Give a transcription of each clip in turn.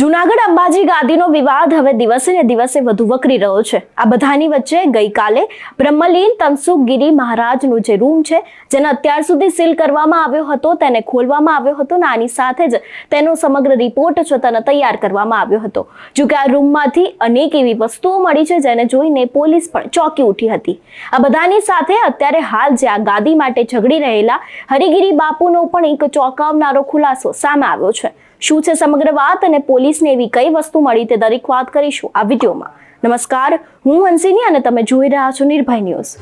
જુનાગઢ અંબાજી ગાદીનો વિવાદ હવે દિવસે ને દિવસે વધુ વકરી રહ્યો છે. આ બધાની વચ્ચે ગઈકાલે બ્રહ્મલીન તમસુખગીરી મહારાજનું જે રૂમ છે, જેને અત્યાર સુધી સીલ કરવામાં આવ્યો હતો, તેને ખોલવામાં આવ્યો હતો અને આની સાથે જ તેનો સમગ્ર રિપોર્ટ છે તેને તૈયાર કરવામાં આવ્યો હતો. જો કે આ રૂમમાંથી અનેક એવી વસ્તુઓ મળી છે, જેને જોઈને પોલીસ પણ ચોંકી ઉઠી હતી. આ બધાની સાથે અત્યારે હાલ જે આ ગાદી માટે ઝઘડી રહેલા હરિગીરી બાપુનો પણ એક ચોંકાવનારો ખુલાસો સામે આવ્યો છે. શું છે સમગ્ર વાત અને પોલીસને એવી કઈ વસ્તુ મળી તે દરેક વાત કરીશું આ વિડીયોમાં. નમસ્કાર, હું હંસિની અને તમે જોઈ રહ્યા છો નિર્ભય ન્યૂઝ.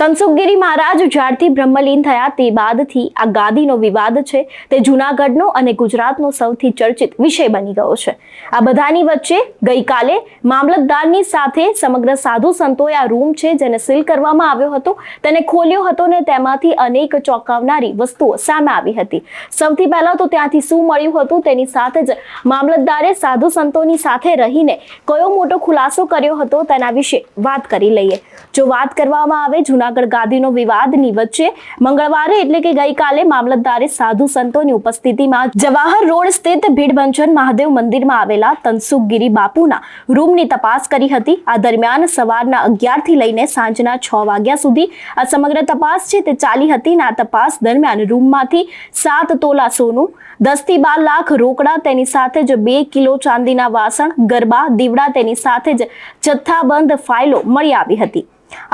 તનસુખગીરી મહારાજ જ્યારથી બ્રહ્મલીન થયા તે બાદથી આ ગાદીનો વિવાદ છે, તે જૂનાગઢનો અને ગુજરાતનો સૌથી ચર્ચિત વિષય બની ગયો છે. આ બધાની વચ્ચે ગઈકાલે મામલતદારની સાથે સમગ્ર સાધુ સંતોએ આ રૂમ છે, જેને સીલ કરવામાં આવ્યો હતો, તેને ખોલ્યો હતો ને તેમાંથી અનેક ચોંકાવનારી વસ્તુઓ સામે આવી હતી. સૌથી પહેલા તો ત્યાંથી શું મળ્યું હતું તેની સાથે જ મામલતદારે સાધુ સંતોની સાથે રહીને કયો મોટો ખુલાસો કર્યો હતો તેના વિશે વાત કરી લઈએ. જો વાત કરવામાં આવે જૂનાગઢ ગાદીનો વિવાદની વચ્ચે મંગળવારે એટલે કે ગઈકાલે મામલતદારે સાધુ સંતોની ઉપસ્થિતિમાં જવાહર રોડ સ્થિત ભીડભંજન મહાદેવ મંદિરમાં આવેલા તનસુખગીરી બાપુના રૂમની તપાસ કરી હતી. આ દરમિયાન સવારના અગિયારથી લઈને સાંજના છ વાગ્યા સુધી આ સમગ્ર તપાસ છે તે ચાલી હતી અને આ તપાસ દરમિયાન રૂમમાંથી સાત તોલા સોનું દસથી બાર લાખ રોકડા, તેની સાથે જ બે કિલો ચાંદીના વાસણ, ગરબા, દીવડા, તેની સાથે જ જથ્થાબંધ ફાઇલો મળી આવી હતી.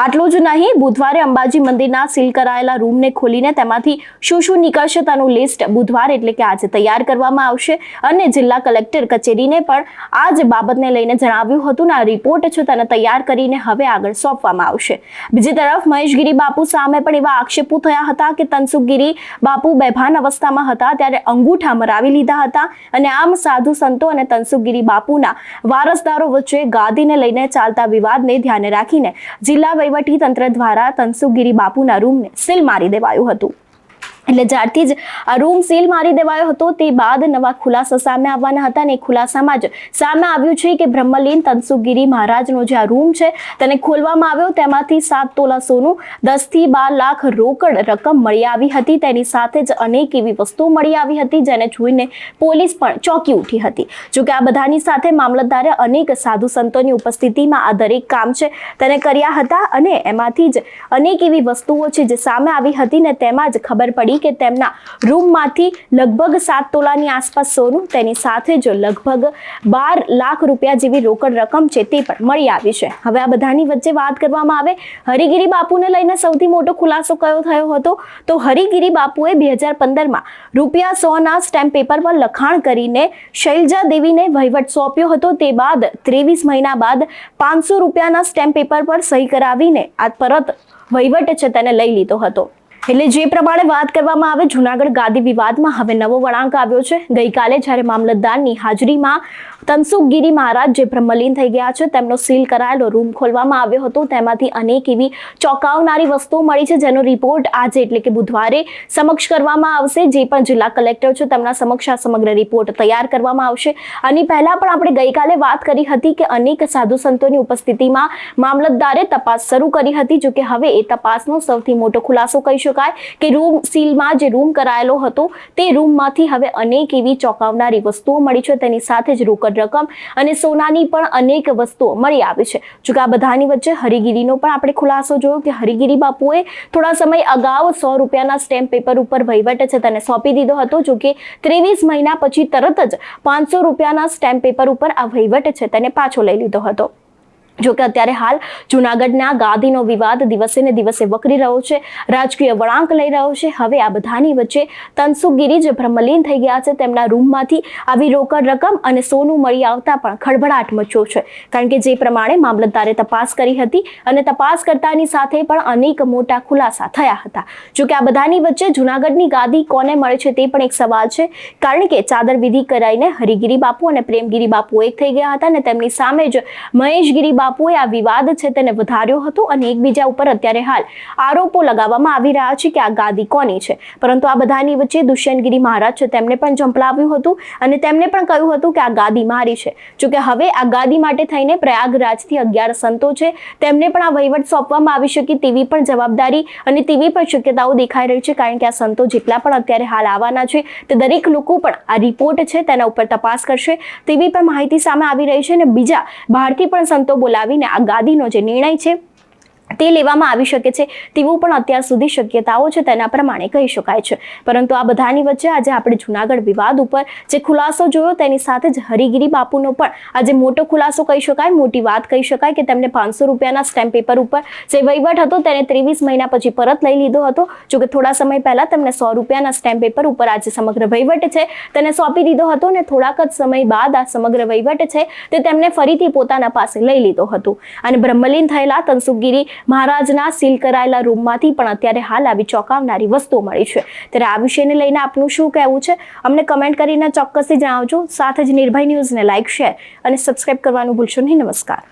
આટલું જ નહીં, બુધવારે અંબાજી મંદિરના સીલ કરાયેલા રૂમને ખોલીને તેમાંથી શું શું નીકળશે તેનું લિસ્ટ બુધવાર એટલે કે આજે તૈયાર કરવામાં આવશે. અને જિલ્લા કલેક્ટર કચેરીને પણ આ જ બાબતને લઈને જણાવ્યું હતું આ રિપોર્ટ છે તેને તૈયાર કરીને હવે આગળ સોંપવામાં આવશે. બીજી તરફ મહેશગીરી બાપુ સામે પણ એવા આક્ષેપો થયા હતા કે તનસુખગીરી બાપુ બેભાન અવસ્થામાં હતા, ત્યારે અંગૂઠા મરાવી લીધા હતા અને આમ સાધુ સંતો અને તનસુખગીરી બાપુના વારસદારો વચ્ચે ગાદીને લઈને ચાલતા વિવાદને ધ્યાને રાખીને જિલ્લા જિલ્લા વહીવટી તંત્ર દ્વારા તનસુખગીરી બાપુના રૂમને સીલ મારી દેવાયું હતું. એટલે જ્યારથી જ આ રૂમ સીલ મારી દેવાયો હતો, તે બાદ નવા ખુલાસા સામે આવવાના હતા અને ખુલાસામાં જ સામે આવ્યું છે કે બ્રહ્મલીન તનસુગીરી મહારાજનો જે આ રૂમ છે, તેને ખોલવામાં આવ્યો. તેમાંથી સાત તોલા સોનું, દસથી બાર લાખ રોકડ રકમ મળી આવી હતી. તેની સાથે જ અનેક એવી વસ્તુઓ મળી આવી હતી, જેને જોઈને પોલીસ પણ ચોંકી ઉઠી હતી. જોકે આ બધાની સાથે મામલતદારે અનેક સાધુ સંતોની ઉપસ્થિતિમાં આ દરેક કામ છે તેને કર્યા હતા અને એમાંથી જ અનેક એવી વસ્તુઓ છે જે સામે આવી હતી ને તેમાં જ ખબર પડી કે તેમના રૂમમાંથી લગભગ સાત તોલાની આસપાસ સોનું તેની સાથે જ લગભગ બાર લાખ રૂપિયા જેવી રોકડ રકમ છે તે પણ મળી આવી છે. હવે આ બધાની વચ્ચે વાત કરવામાં આવે, હરિગીરી બાપુને લઈને સૌથી મોટો ખુલાસો કયો થયો હતો? તો હરિગીરી બાપુએ બે હજાર પંદરમાં રૂપિયા સોના સ્ટેમ્પ પેપર પર લખાણ કરીને શૈલજા દેવીને વહીવટ સોંપ્યો હતો. તે બાદ ત્રેવીસ મહિના બાદ પાંચસો રૂપિયાના સ્ટેમ્પ પેપર પર સહી કરાવીને આ પરત વહીવટ છે તેને લઈ લીધો હતો. એટલે જે પ્રમાણે વાત કરવામાં આવે, જુનાગઢ ગાદી વિવાદમાં હવે નવો વળાંક આવ્યો છે. ગઈકાલે જ્યારે મામલતદારની હાજરીમાં તનસુખગીરી મહારાજ જે બ્રહ્મલીન થઈ ગયા છે, તેમનો સીલ કરાયેલો રૂમ ખોલવામાં આવ્યો હતો. તેમાંથી અનેક એવી ચોંકાવનારી વસ્તુઓ મળી છે, જેનો રિપોર્ટ આજે એટલે કે બુધવારે સમક્ષ કરવામાં આવશે. જે પણ જિલ્લા કલેક્ટર છે, તેમના સમક્ષ આ સમગ્ર રિપોર્ટ તૈયાર કરવામાં આવશે. આની પહેલાં પણ આપણે ગઈકાલે વાત કરી હતી કે અનેક સાધુ સંતોની ઉપસ્થિતિમાં મામલતદારે તપાસ શરૂ કરી હતી જો કે હવે એ તપાસનો સૌથી મોટો ખુલાસો કહી શકાય કે રૂમ સીલમાં જે રૂમ કરાયેલો હતો તે રૂમમાંથી હવે અનેક એવી ચોંકાવનારી વસ્તુઓ મળી છે. તેની સાથે જ રોકડ રકમ અને સોનાની પણ અનેક વસ્તુઓ મળી આવી છે. જો કે આ બધાની વચ્ચે હરિગીરીનો પણ આપણે ખુલાસો જોયો કે હરિગીરી બાપુએ થોડા સમય અગાઉ સો રૂપિયાના સ્ટેમ્પ પેપર ઉપર વહીવટ છે તેને સોંપી દીધો હતો. જો કે ત્રેવીસ મહિના પછી તરત જ પાંચસો રૂપિયાના સ્ટેમ્પ પેપર ઉપર આ વહીવટ છે તેને પાછો લઈ લીધો હતો. જો કે અત્યારે હાલ જૂનાગઢના ગાદીનો વિવાદ દિવસે ને દિવસે વકરી રહ્યો છે, રાજકીય વળાંક લઈ રહ્યો છે. હવે આ બધાની વચ્ચે તનસુખગીરી જે ભ્રમલીન થઈ ગયા છે. તેમના રૂમમાંથી આવી રોકડ રકમ અને સોનું મળી આવતા પણ ખળભળાટ મચ્યો છે. કારણ કે જે પ્રમાણે મામલતદારે તપાસ કરી હતી અને તપાસ કરતાની સાથે પણ અનેક મોટા ખુલાસા થયા હતા. જો કે આ બધાની વચ્ચે જૂનાગઢની ગાદી કોને મળે છે તે પણ એક સવાલ છે. કારણ કે ચાદર વિધિ કરાઈને હરિગીરી બાપુ અને પ્રેમગીરી બાપુ એક થઈ ગયા હતા અને તેમની સામે જ મહેશગીરી બાપુ બાપુએ આ વિવાદ છે તેને વધાર્યો હતો અને એકબીજા ઉપર અત્યારે હાલ આરોપો લગાવવામાં આવી રહ્યા છે કે આ ગાદી કોની છે. પરંતુ આ બધાની વચ્ચે દુષ્યંતગીરી મહારાજ છે તેમણે પણ ઝંપલાવ્યું હતું અને તેમણે પણ કહ્યું હતું કે આ ગાદી મારી છે. જોકે હવે આ ગાદી માટે થઈને પ્રયાગરાજથી અગિયાર સંતો છે. તેમને પણ આ વહીવટ સોંપવામાં આવી શકે તેવી પણ જવાબદારી અને તેવી પણ શક્યતાઓ દેખાઈ રહી છે કારણ કે આ સંતો જેટલા પણ અત્યારે હાલ આવવાના છે તે દરેક લોકો પણ આ રિપોર્ટ છે તેના ઉપર તપાસ કરશે તેવી પણ માહિતી સામે આવી રહી છે અને બીજા બહારથી પણ સંતો બોલાવીને આ ગાદીનો જે નિર્ણય છે તે લેવામાં આવી શકે છે તેવું પણ અત્યાર સુધી શક્યતાઓ છે તેના પ્રમાણે કહી શકાય છે. પરંતુ આ બધાની વચ્ચે આજે આપણે જુનાગઢ વિવાદ ઉપર જે ખુલાસો જોયો તેની સાથે જ હરિગીરી બાપુનો પણ આજે મોટો ખુલાસો કહી શકાય, મોટી વાત કહી શકાય કે તેમને પાંચસો રૂપિયાના સ્ટેમ્પ પેપર ઉપર જે વહીવટ હતો તેને ત્રેવીસ મહિના પછી પરત લઈ લીધો હતો. જોકે થોડા સમય પહેલાં તેમને સો રૂપિયાના સ્ટેમ્પ પેપર ઉપર આજે સમગ્ર વહીવટ છે તેને સોંપી દીધો હતો અને થોડાક જ સમય બાદ આ સમગ્ર વહીવટ છે તે તેમને ફરીથી પોતાના પાસે લઈ લીધો હતો. અને બ્રહ્મલીન થયેલા તનસુખગીરી મહારાજના સીલ કરાયેલા રૂમમાંથી પણ અત્યારે હાલ આવી ચોંકાવનારી વસ્તુઓ મળી છે. ત્યારે આ વિષયને લઈને આપનું શું કહેવું છે? અમને કમેન્ટ કરીને ચોક્કસથી જણાવજો. સાથે જ નિર્ભય ન્યૂઝને લાઇક શેર અને સબસ્ક્રાઇબ કરવાનું ભૂલશો નહીં. નમસ્કાર.